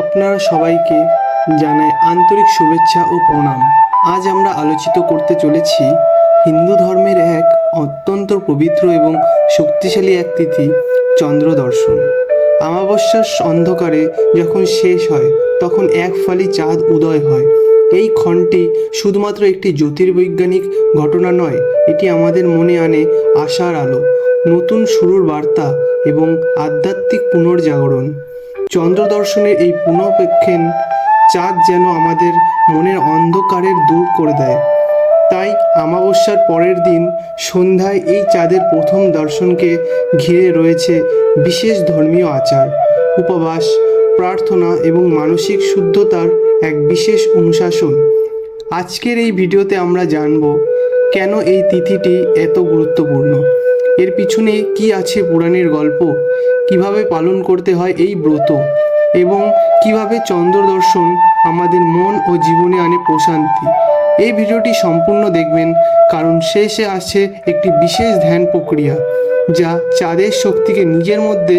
আপনারা সবাইকে জানাই আন্তরিক শুভেচ্ছা ও প্রণাম। আজ আমরা আলোচিত করতে চলেছি হিন্দু ধর্মের এক অত্যন্ত পবিত্র এবং শক্তিশালী এক তিথি, চন্দ্র দর্শন। অমাবস্যার অন্ধকারে যখন শেষ হয়, তখন এক ফালি চাঁদ উদয় হয়। এই ক্ষণটি শুধুমাত্র একটি জ্যোতির্বৈজ্ঞানিক ঘটনা নয়, এটি আমাদের মনে আনে আশার আলো, নতুন শুরুর বার্তা এবং আধ্যাত্মিক পুনর্জাগরণ। চন্দ্র দর্শনের এই পুনঃপেক্ষণ চাঁদ যেন আমাদের মনের অন্ধকারের দূর করে দেয়। তাই অমাবস্যার পরের দিন সন্ধ্যায় এই চাঁদের প্রথম দর্শনকে ঘিরে রয়েছে বিশেষ ধর্মীয় আচার, উপবাস, প্রার্থনা এবং মানসিক শুদ্ধতার এক বিশেষ অনুশাসন। আজকের এই ভিডিওতে আমরা জানব কেন এই তিথিটি এত গুরুত্বপূর্ণ। এর পিছনে কি আছে পুরাণের গল্প? কীভাবে পালন করতে হয় এই ব্রত এবং কীভাবে চন্দ্র দর্শন আমাদের মন ও জীবনে আনে প্রশান্তি। এই ভিডিওটি সম্পূর্ণ দেখবেন, কারণ শেষে আছে একটি বিশেষ ধ্যান প্রক্রিয়া যা চাঁদের শক্তিকে নিজের মধ্যে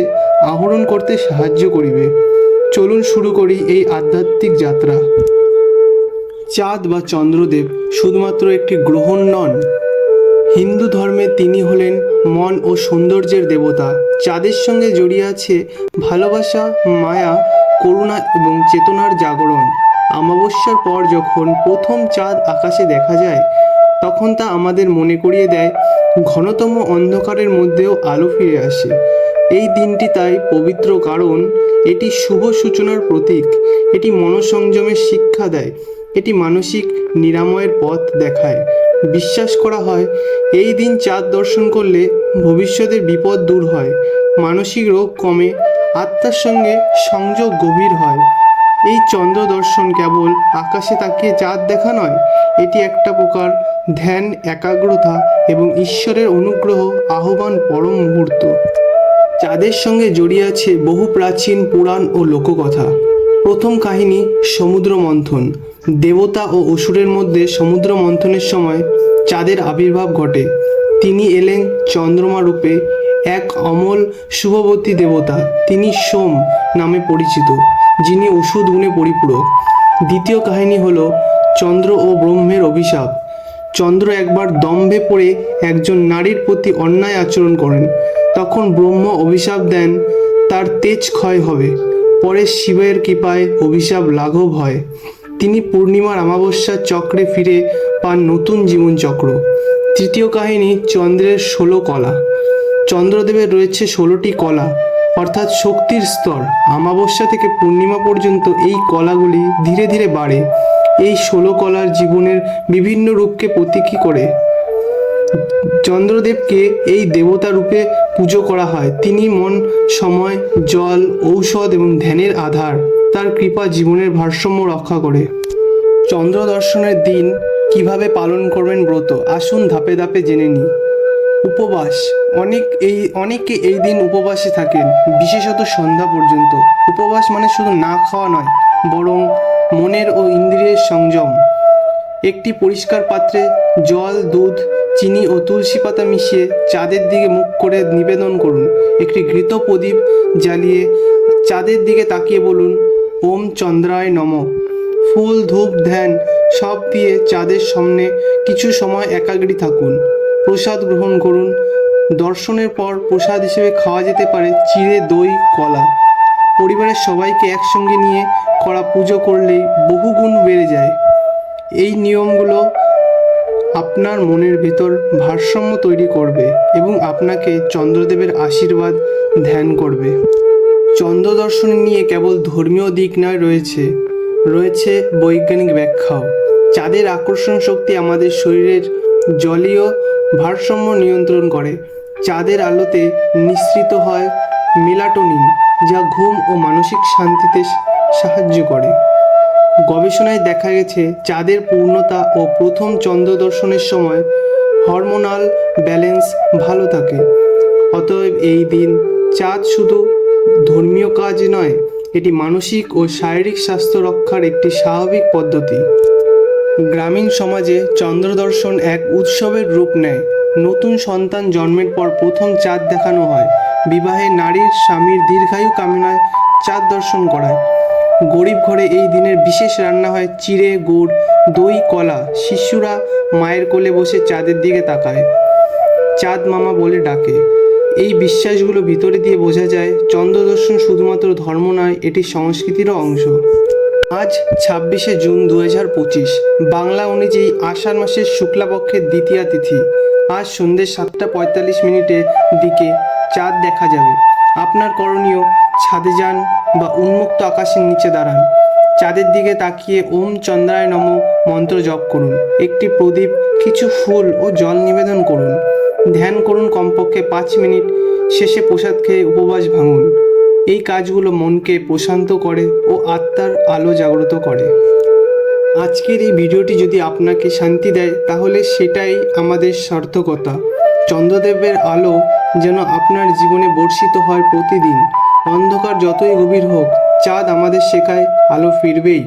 আহরণ করতে সাহায্য করিবে। চলুন শুরু করি এই আধ্যাত্মিক যাত্রা। চাঁদ বা চন্দ্রদেব শুধুমাত্র একটি গ্রহণ নন, হিন্দু ধর্মে তিনি সৌন্দর্যের দেবতা। চাঁদের সঙ্গে জড়িয়ে আছে ভালোবাসা, মায়া, করুণা এবং চেতনার জাগরণ। অমাবস্যার পর যখন প্রথম চাঁদ আকাশে দেখা যায়, তখন তা আমাদের মনে করিয়ে দেয়, ঘনতম অন্ধকারের মধ্যেও আলো ফিরে আসে। এই দিনটি তাই পবিত্র কারণ, এটি শুভ সূচনার প্রতীক, এটি মনসংযমের শিক্ষা দেয়, এটি মানসিক নিরাময়ের পথ দেখায়। বিশ্বাস করা হয়, এই দিন চাঁদ দর্শন করলে ভবিষ্যতের বিপদ দূর হয়, মানসিক রোগ কমে, আত্মার সঙ্গে সংযোগ গভীর হয়। এই চন্দ্র দর্শন কেবল আকাশে তাকিয়ে চাঁদ দেখা নয়, এটি একটা প্রকার ধ্যান, একাগ্রতা এবং ঈশ্বরের অনুগ্রহ, আহ্বান, পরম মুহূর্ত। চাঁদের সঙ্গে জড়িয়ে আছে বহু প্রাচীন, পুরাণ ও লোককথা। প্রথম কাহিনী সমুদ্র মন্থন। দেবতা ও অসুরের মধ্যে সমুদ্র মন্থনের সময় চাঁদের আবির্ভাব ঘটে। তিনি এলেন চন্দ্রমা রূপে এক অমল শুভবতী দেবতা। তিনি সোম নামে পরিচিত, যিনি ওষুধ গুণে পরিপূরক। দ্বিতীয় কাহিনী হল চন্দ্র ও ব্রহ্মের অভিশাপ। চন্দ্র একবার দম্ভে পড়ে একজন নারীর প্রতি অন্যায় আচরণ করেন। তখন ব্রহ্ম অভিশাপ দেন, তার তেজ ক্ষয় হবে। পরে শিবের কৃপায় অভিশাপ লাঘব হয়। তিনি পূর্ণিমার অমাবস্যার চক্রে ফিরে পান নতুন জীবন চক্র তৃতীয় কাহিনী চন্দ্রের ষোলো কলা। চন্দ্রদেবের রয়েছে ষোলোটি কলা, অর্থাৎ শক্তির স্তর। অমাবস্যা থেকে পূর্ণিমা পর্যন্ত এই কলাগুলি ধীরে ধীরে বাড়ে। এই ষোলো কলার জীবনের বিভিন্ন রূপকে প্রতীকী করে। চন্দ্রদেবকে এই দেবতা রূপে পুজো করা হয়। তিনি মন, সময়, জল, ঔষধ এবং ধ্যানের আধার। তার কৃপা জীবনের ভারসাম্য রক্ষা করে। চন্দ্র দর্শনের দিন কীভাবে পালন করবেন ব্রত, আসুন ধাপে ধাপে জেনে নিই। উপবাস, অনেক এই, অনেকে এই দিন উপবাসে থাকেন, বিশেষত সন্ধ্যা পর্যন্ত। উপবাস মানে শুধু না খাওয়া নয়, বরং মনের ও ইন্দ্রিয়ের সংযম। একটি পরিষ্কার পাত্রে জল, দুধ, চিনি ও তুলসী পাতা মিশিয়ে চাঁদের দিকে মুখ করে নিবেদন করুন। একটি ঘৃত প্রদীপ জ্বালিয়ে চাঁদের দিকে তাকিয়ে বলুন ওম চন্দ্রায় নম। ফুল, ধূপ, ধ্যান, সব দিয়ে চাঁদের সামনে কিছু সময় একাগ্রী থাকুন। প্রসাদ গ্রহণ করুন। দর্শনের পর প্রসাদ হিসেবে খাওয়া যেতে পারে চিড়ে, দই, কলা। পরিবারের সবাইকে একসঙ্গে নিয়ে করা পুজো করলেই বহুগুণ বেড়ে যায়। এই নিয়মগুলো আপনার মনের ভেতর ভারসাম্য তৈরি করবে এবং আপনাকে চন্দ্রদেবের আশীর্বাদ ধ্যান করবে। চন্দ্র দর্শন নিয়ে কেবল ধর্মীয় দিক নয় রয়েছে। রয়েছে বৈজ্ঞানিক ব্যাখ্যাও। চাঁদের আকর্ষণ শক্তি আমাদের শরীরের জলীয় ভারসাম্য নিয়ন্ত্রণ করে। চাঁদের আলোতে নিঃসৃত হয় মেলাটোনিন, যা ঘুম ও মানসিক শান্তিতে সাহায্য করে। গবেষণায় দেখা গেছে, চাঁদের পূর্ণতা ও প্রথম চন্দ্র দর্শনের সময় হরমোনাল ব্যালেন্স ভালো থাকে। অতএব এই দিন চাঁদ শুধু ধর্মীয় কাজ নয়, এটি মানসিক ও শারীরিক স্বাস্থ্য রক্ষার একটি স্বাভাবিক পদ্ধতি। গ্রামীণ সমাজে চন্দ্রদর্শন এক উৎসবের রূপ নেয়। নতুন সন্তান জন্মের পর প্রথম চাঁদ দেখানো হয়। বিবাহে নারীর স্বামীর দীর্ঘায়ু কামনায় চাঁদ দর্শন করায় গরিব ঘরে এই দিনের বিশেষ রান্না হয় চিড়ে, গুড়, দই, কলা। শিশুরা মায়ের কোলে বসে চাঁদের দিকে তাকায়। চাঁদ মামা বলে ডাকে। এই বিশ্বাসগুলো ভিতরে দিয়ে বোঝা যায়, চন্দ্রদর্শন শুধুমাত্র ধর্ম নয়, এটি সংস্কৃতিরও অংশ। আজ ছাব্বিশে জুন দু হাজার পঁচিশ, বাংলা অনুযায়ী আষাঢ় মাসের শুক্লাপক্ষের দ্বিতীয়া তিথি। আজ সন্ধ্যে সাতটা পঁয়তাল্লিশ মিনিটের দিকে চাঁদ দেখা যাবে। আপনার করণীয়, ছাদে যান বা উন্মুক্ত আকাশের নিচে দাঁড়ান। চাঁদের দিকে তাকিয়ে ওম চন্দ্রায় নম মন্ত্র জপ করুন। একটি প্রদীপ, কিছু ফুল ও জল নিবেদন করুন। ধ্যান করুন কমপক্ষে পাঁচ মিনিট, শেষে প্রসাদ খেয়ে উপবাস ভাঙুন। এই কাজগুলো মনকে প্রশান্ত করে ও আত্মার আলো জাগ্রত করে। আজকের এই ভিডিওটি যদি আপনাকে শান্তি দেয়, তাহলে সেটাই আমাদের সার্থকতা। চন্দ্রদেবের আলো যেন আপনার জীবনে বর্ষিত হয় প্রতিদিন। অন্ধকার যতই গভীর হোক, চাঁদ আমাদের শেখায় আলো ফিরবেই।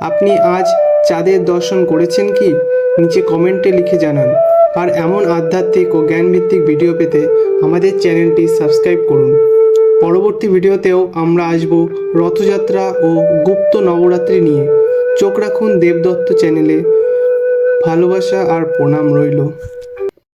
আপনি আজ চাঁদের দর্শন করেছেন কি? নিচে কমেন্টে লিখে জানান। আর এমন আধ্যাত্মিক ও জ্ঞানভিত্তিক ভিডিও পেতে আমাদের চ্যানেলটি সাবস্ক্রাইব করুন। পরবর্তী ভিডিওতেও আমরা আসব রথযাত্রা ও গুপ্ত নবরাত্রি নিয়ে। চোখ রাখুন দেবদত্ত চ্যানেলে। ভালোবাসা আর প্রণাম রইল।